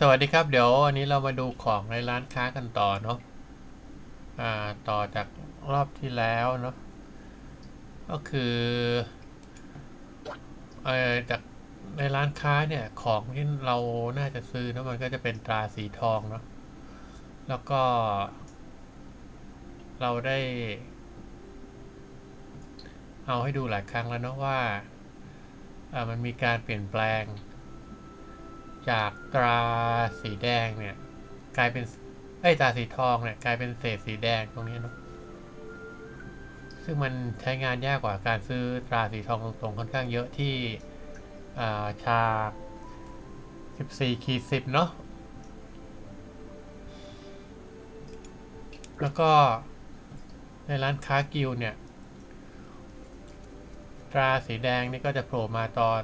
สวัสดีครับ เดี๋ยววันนี้เรามาดูของในร้านค้ากันต่อเนาะต่อจากรอบที่แล้วเนาะก็คืออจากในร้านค้าเนี่ยของที่เราน่าจะซื้อเนะมันก็จะเป็นตราสีทองเนาะแล้วก็ เราได้ เอาให้ดูหลายครั้งแล้วเนาะว่ามันมีการเปลี่ยนแปลง จากตราสีแดงเนี่ย กลายเป็นไอ้ตราสีทองเนี่ย กลายเป็นเศษสีแดงตรงนี้เนาะซึ่งมันใช้งานยากกว่าการซื้อตราสีทองตรงๆค่อนข้างเยอะที่อ่าชา14ขีด10 เนาะแล้วก็ในร้านค้ากิลด์เนี่ย ตราสีแดงนี่ก็จะโผล่มาตอน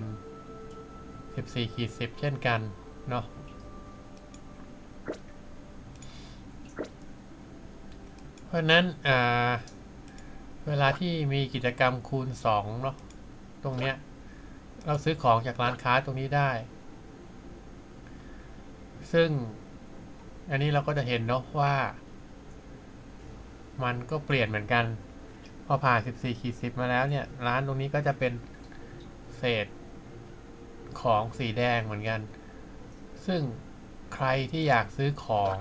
14ขีด10 เช่นกัน เนาะเพราะนั้นอ่าเวลาที่มีกิจกรรมคูณ2เนาะตรงเนี้ย เราซื้อของจากร้านค้าตรงนี้ได้ ซึ่งอันนี้เราก็จะเห็นเนาะว่า มันก็เปลี่ยนเหมือนกัน พอผ่าน 14ขีด10 มาแล้วเนี่ย ร้านตรงนี้ก็จะเป็นเศษ ของสีแดงเหมือนกัน ซึ่งใครที่อยากซื้อของ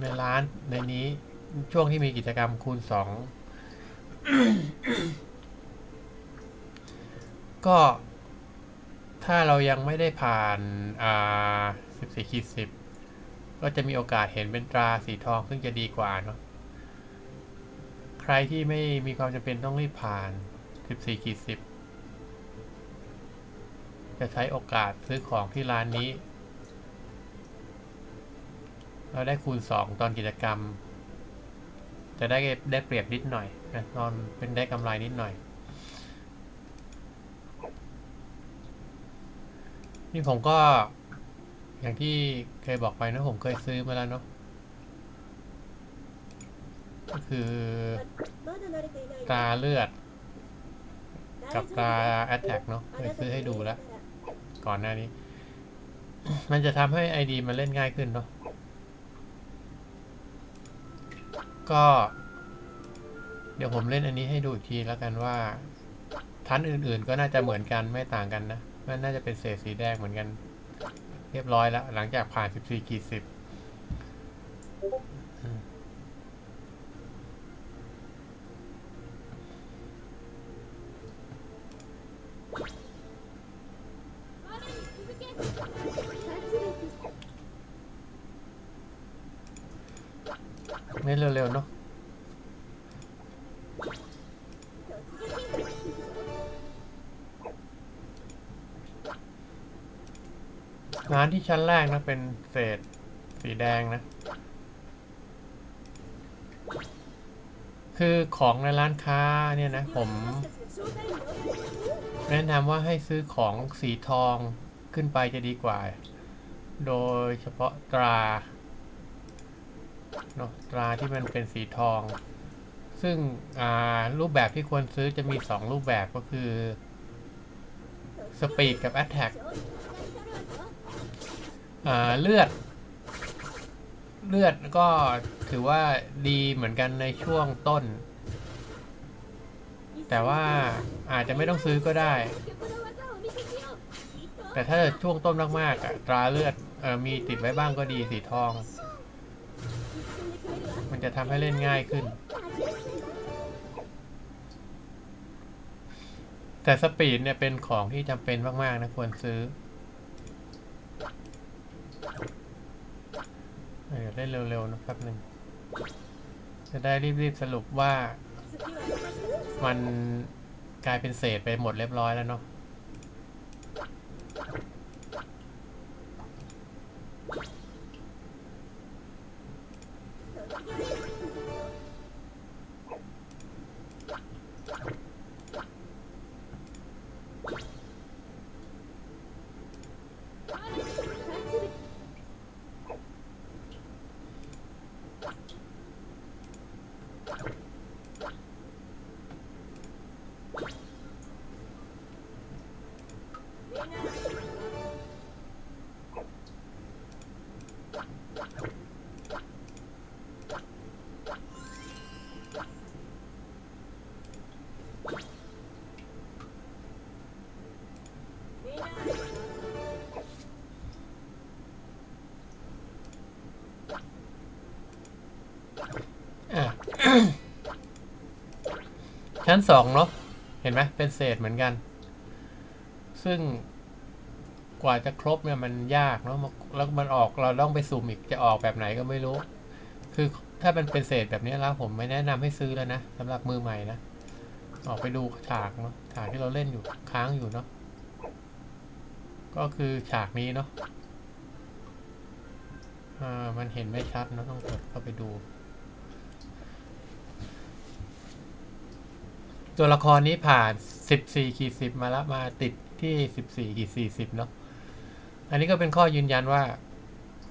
ในร้านในนี้ช่วงที่มีกิจกรรมคูณ2ก็ถ้าเรายังไม่ได้ผ่านอ่า14ขีด10ก็จะมีโอกาสเห็นเป็นตราสีทองซึ่งจะดีกว่าเนาะใครที่ไม่มีความจำเป็นต้องรีบผ่าน 14ขีด10 จะใช้โอกาสซื้อของที่ร้านนี้ เราได้คูณ 2 ตอนกิจกรรม จะได้ได้เปรียบนิดหน่อยนะตอนเป็นได้กำไรนิดหน่อย นี่ผมก็อย่างที่เคยบอกไปนะผมเคยซื้อมาแล้วเนาะก็คือตราเลือด กับตราแอตแทกเนาะเคยซื้อให้ดูแล้ว ก่อนหน้านี้ มันจะทำให้ ID มันเล่นง่ายขึ้นเนาะก็ เดี๋ยวผมเล่นอันนี้ให้ดูอีกทีแล้วกันว่า ทันอื่นๆ ก็น่าจะเหมือนกันไม่ต่างกันนะมันน่าจะเป็นเศษสีแดงเหมือนกัน เรียบร้อยแล้ว หลังจากผ่าน 14ขีด10 อืมเล่นเร็วๆเนาะร้านที่ชั้นแรกนะเป็นเศษสีแดงนะ คือของในร้านค้าเนี่ยนะ ผม แนะนำว่าให้ซื้อของสีทองขึ้นไปจะดีกว่า โดยเฉพาะตรา เนอะตราที่มันเป็นสีทอง ซึ่งรูปแบบที่ควรซื้อจะมี 2 รูปแบบก็คือ Speed กับ Attack เลือด เลือดก็ถือว่าดีเหมือนกันในช่วงต้น แต่ว่าอาจจะไม่ต้องซื้อก็ได้ แต่ถ้าช่วงต้นมากๆอะตราเลือดออมีติดไว้บ้างก็ดีสีทอง มันจะทำให้เล่นง่ายขึ้น แต่สปีดเนี่ยเป็นของที่จำเป็นมาก ๆ นะควรซื้อเดี๋ยวเล่นเร็ว ๆ นะแป๊บหนึ่ง จะได้รีบ ๆ สรุปว่า มันกลายเป็นเศษไปหมดเรียบร้อยแล้วเนาะ ชั้นสองเนาะเห็นไหมเป็นเศษเหมือนกัน ซึ่งกว่าจะครบเนี่ยมันยากเนาะแล้วมันออกเราต้องไปสุ่มอีกจะออกแบบไหนก็ไม่รู้ คือถ้ามันเป็นเศษแบบนี้แล้วผมไม่แนะนำให้ซื้อแล้วนะสำหรับมือใหม่นะออกไปดูฉากเนาะฉากที่เราเล่นอยู่ค้างอยู่เนาะก็คือฉากนี้เนาะอ่ามันเห็นไม่ชัดเนอะต้องกดเข้าไปดู ตัวละครนี้ผ่าน14ขีด10มาแล้วมาติดที่14ขีด40เนาะอันนี้ก็เป็นข้อยืนยันว่า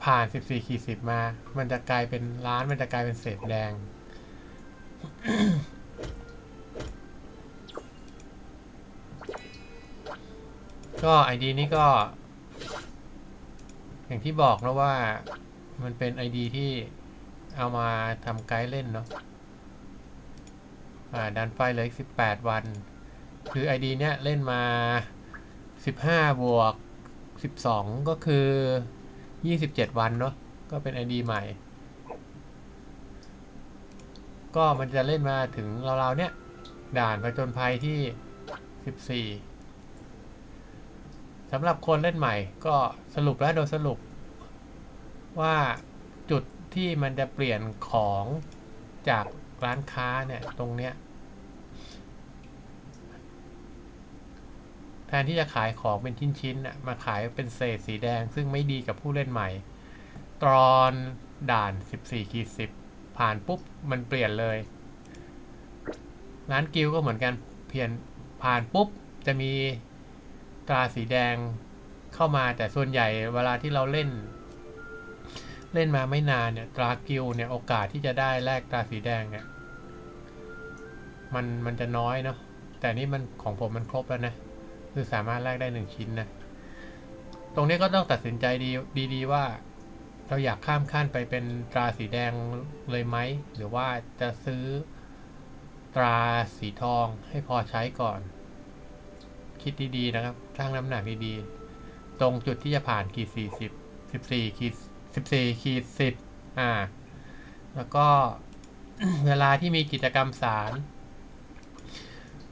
ผ่าน14ขีด10มา มันจะกลายเป็นล้านมันจะกลายเป็นเศษแดงก็ไอดีนี้ก็ อย่างที่บอกนะว่ามันเป็นไอดีที่เอามาทำไกด์เล่นเนาะ อ่าดันไฟเหลยสิบแปดวัน คือไอเนี้ยเล่นมาสิบห้าบวกสิบสองก็คือยี่สิบเจ็ดวันเนาะก็เป็นไอดีใหม่ ก็มันจะเล่นมาถึงราวๆเนี้ยด่านผจญภัยที่สิบสี่สำหรับคนเล่นใหม่ ก็สรุปแล้วโดยสรุป ว่าจุดที่มันจะเปลี่ยนของจาก ร้านค้าเนี่ยตรงเนี้ยแทนที่จะขายของเป็นชิ้นๆน่ะมาขายเป็นเศษสีแดง ซึ่งไม่ดีกับผู้เล่นใหม่ตอนด่าน 14ขีด10 ผ่านปุ๊บ มันเปลี่ยนเลย ร้านกิลก็เหมือนกันเพียนผ่านปุ๊บ จะมีตราสีแดงเข้ามาแต่ส่วนใหญ่เวลาที่เราเล่น เล่นมาไม่นานเนี่ยตรากิลเนี่ยโอกาสที่จะได้แลกตราสีแดงเนี่ย มันมันจะน้อยเนาะแต่นี่มันของผมมันครบแล้วนะ คือสามารถแลกได้หนึ่งชิ้นนะ ตรงนี้ก็ต้องตัดสินใจดีดีๆว่า เราอยากข้ามขั้นไปเป็นตราสีแดงเลยไหม หรือว่าจะซื้อตราสีทองให้พอใช้ก่อน คิดดีๆนะครับชั่งน้ำหนักดีๆ ตรงจุดที่จะผ่านขีดสี่สิบสิบสี่ขีด สิบสี่ขีดสิบอ่า แล้วก็เวลาที่มีกิจกรรมสาร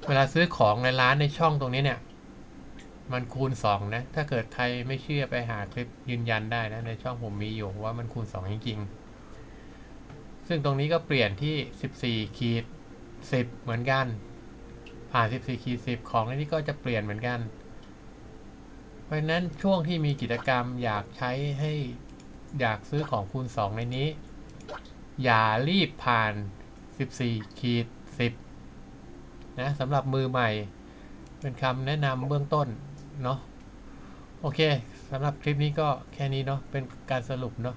เวลาซื้อของในร้านในช่องตรงนี้เนี่ย มันคูณสองนะ ถ้าเกิดใครไม่เชื่อไปหาคลิปยืนยันได้นะ ในช่องผมมีอยู่ว่ามันคูณสองจริงๆ ซึ่งตรงนี้ก็เปลี่ยนที่สิบสี่ขีดสิบเหมือนกัน ผ่าน14ขีด10ของในนี้ก็จะเปลี่ยนเหมือนกัน เพราะนั้นช่วงที่มีกิจกรรมอยากใช้ให้ อยากซื้อของคูณ 2 ในนี้ อย่ารีบผ่าน 14 ขีด 10 นะสำหรับมือใหม่ เป็นคำแนะนำเบื้องต้น เนาะโอเคสำหรับคลิปนี้ก็แค่นี้เนาะเป็นการสรุปเนาะ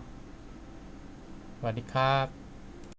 สวัสดีครับ